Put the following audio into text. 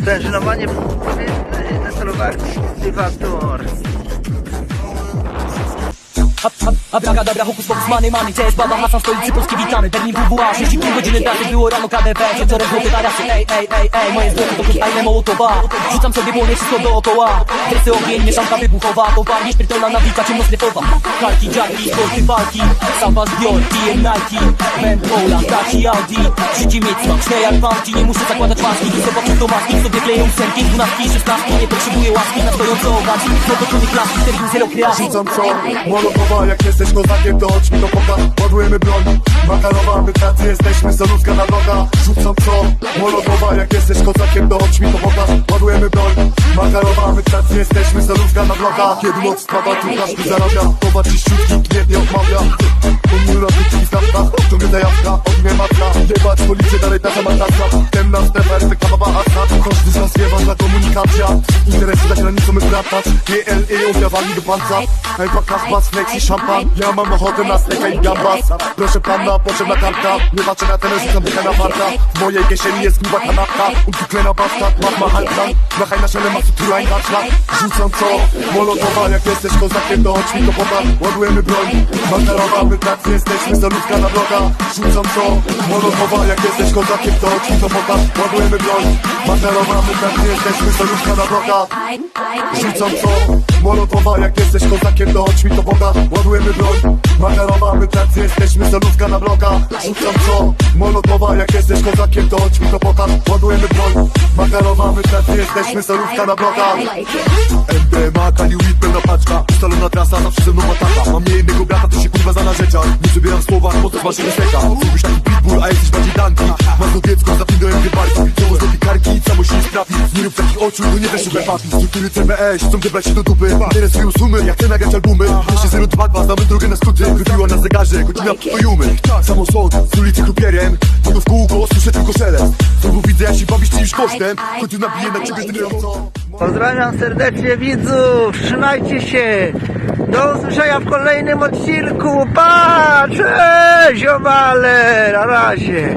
Sprężynowanie powietrzne, zestalowany dobra, hokus pokus, many, many Cześć, baba, Hasan, stolicy Polski, witamy. Berlin, WWA, 6,5 godziny pracy. Było rano KDP, wieczorem złote tarasy Ej, ej, ej, ej, moje zwłoki to krystalne mołotowa. Rzucam sobie błonie, wszystko dookoła. Kresy ogień, mieszanka wybuchowa. Towar, nieśmiertelna nawika, ciemnosklepowa Karki, dziarki, sporty, walki. Samba, zbior, PM, Nike Mentola, Daci, Audi. Życie mieć smaczne jak panki Nie muszę zakładać maski, nie zobaczyć do maski. Sobie kleją ósemki, dwunastki, szesnastki. Nie potrzebuję łaski na stojąco ogać No to trudny klaski, zero kreacji. Rzucam co? Molotowa, jak jesteś kozakiem, to chodź mi to pokaż Ładujemy broń, makarowa, my tacy jesteśmy, solówka na droga Rzucam co? Molotowa, jak jesteś kozakiem, to chodź mi to pokaż Ładujemy broń, makarowa, my tacy jesteśmy, solówka na droga Kiedy noc spada, tu każdy zarabia. Towar czyściutki, nie odmawia tasa Temna strefa, efekt kawowa asa Każdy z nas wie, ważna komunikacja Interesy za granicą my wracać GLE, objawami do panca. Ejba, kasbas, flex i szampan. Ja mam ochotę na steka i gambas. Proszę pana, potrzebna karta. Nie patrzę na ten, rzucam dycha na warta W mojej kieszeni jest gruba kanapka. Utyklena pasta, mama halkan Machaj na szele, tura i haczla Rzucam co? Molotowa, jak jesteś kozakiem, to chodź mi to poda Ładujemy broń. Makarowa, my tacy jesteśmy, solówka na droga. Rzucam co? Molotowa, jak jesteś kozakiem, to chodź mi poda Ładujemy broń Makarowa, my tacy jesteśmy, solówka na droga Rzucam co? Molotowa, jak jesteś kozakiem, to chodź mi to pokaż Ładujemy broń Makarowa, my tacy jesteśmy, solówka na bloka. Rzucam co? Molotowa, jak jesteś kozakiem, to chodź mi to pokaż Ładujemy broń Makarowa, my tacy jesteśmy, solówka na bloka. MDMA, Kali Weed, pełna paczka. Ustalona trasa, zawsze ze mną ataka Mam nie jednego brata, to się kurwa za narzeczach Nie przebieram słowa, po co z maszyny Mówisz taki pitbull, a jesteś bardziej danki Masz to dziecko, zapindołem dwie barki Czoło z karki się nie sprawi. Nie rób takich oczu, to nie wiesz, szukaj papi Struktury CBS, chcą wybrać się do dupy. Interesują sumy, jak chcę nagrać albumy. Jeszcze 022, znamy drogę na skróty. Wybiła na zegarze, godzina pojumy Samochód, z ulicy krupierem. Wodą w kółko, słyszę tylko szelest. Znowu widzę, jak się bawisz czyimś kosztem. Choć tu nabiję na ciebie trenująco Pozdrawiam serdecznie widzów, trzymajcie się. Do usłyszenia w kolejnym odcinku. Pa, cześć, owale, na razie.